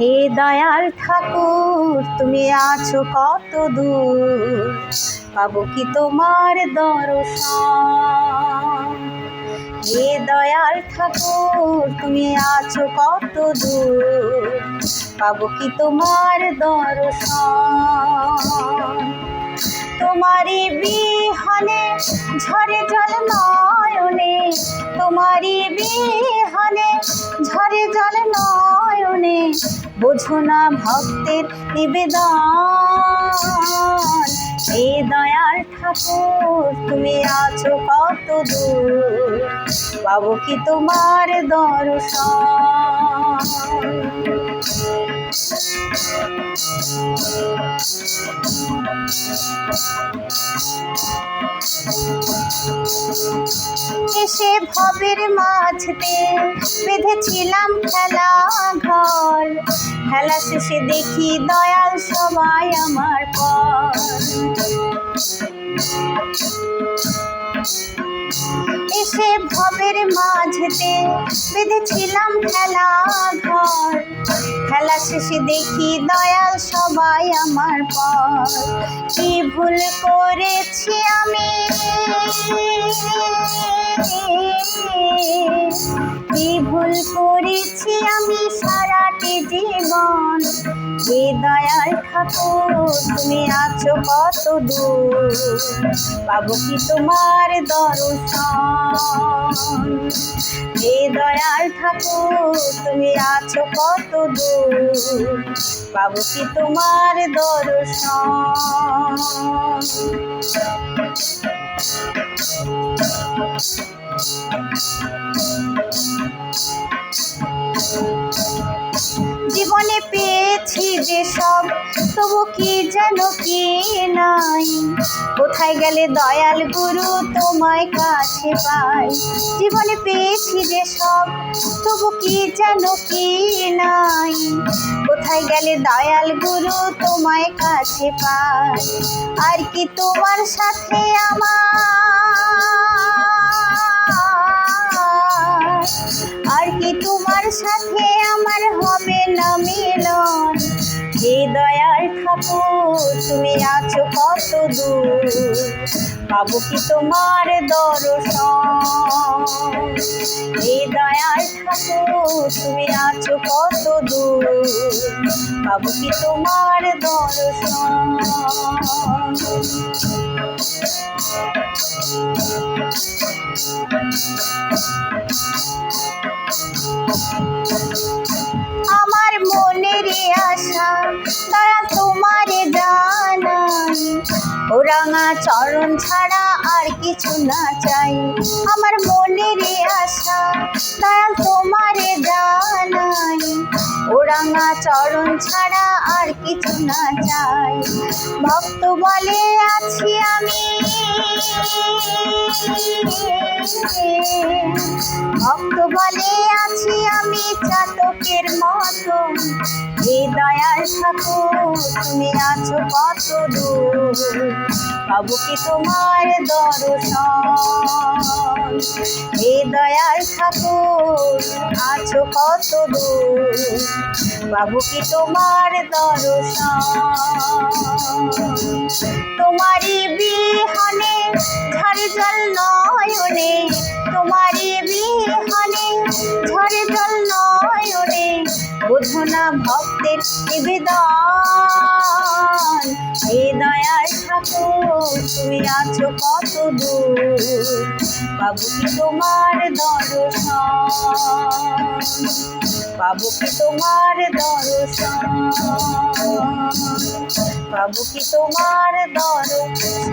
হে দয়াল ঠাকুর, তুমি আছো কত দূর? পাবো কি তোমার দর্শন? হে দয়াল ঠাকুর, তুমি আছো কত দূর? পাবো কি তোমার দর্শন? তোমারই বিহানে ঝরে জল নয়নে, তোমারই বিহানে ঝরে জল নয়নে বোঝো না ভক্তের নিবেদন। এ দয়াল ঠাকুর, তুমি আছো কত দূর? পাবো কি তোমার দর্শন? এসে ভবের মাঝতে বেঁধেছিলাম খেলা। খেলা শেষে দেখি দয়াল সবাই আমার পর এসে ভবের মাঝতে বেঁধেছিলাম খেলা ঘর। খেলা শেষে দেখি দয়াল সবাই আমার পর কি ভুল করেছি আমি? জীবন হে দয়াল ঠাকুর তুমি আছো কত দূর। পাবো কি তোমার দর্শন? হে দয়াল ঠাকুর তুমি আছো কত দূর। পাবো কি তোমার দর্শন? জীবনে পেয়েছি যে সব, তবু কি যেন কি নাই? কোথায় গেলে দয়াল গুরু তোমায় কাছে পাই জীবনে পেয়েছি যে সব, তবু কি যেন কি নাই? কোথায় গেলে দয়াল গুরু তোমায় কাছে পাই আর কি তোমার সাথে আমার সাথে আমার হবে না মিলন। হে দয়াল ঠাকুর তুমি আছো কত দূর। পাবো কি তোমার দর্শন? হে দয়াল ঠাকুর তুমি আছো কত দূর। পাবো কি তোমার দর্শন? আমার মনের আশা, তারা তোমারে জানাই ও রাঙা চরণ ছাড়া আর কিছু না চাই আমার মনের আশা, তারা তোমারে রাঙা চরণ ছাড়া আর কিছু না চাই। ভক্ত বলে আছি আমি। ভক্ত বলে আছি আমি চাতকের মতন। হে দয়াল ঠাকুর, তুমি আছো কত দূর। পাবো কি তোমার দর্শন? হে দয়ার ঠাকুর, আছো কত দূর? পাবো কি তোমার দর্শন? তোমারই বিহানে বোঝো ভক্তের নিবেদন। হে দয়াল ঠাকুর, তুমি আছো কত দূর? বাবু কি তোমার দর্শন? বাবু কি তোমার দর্শন? বাবু কি তোমার দর্শন?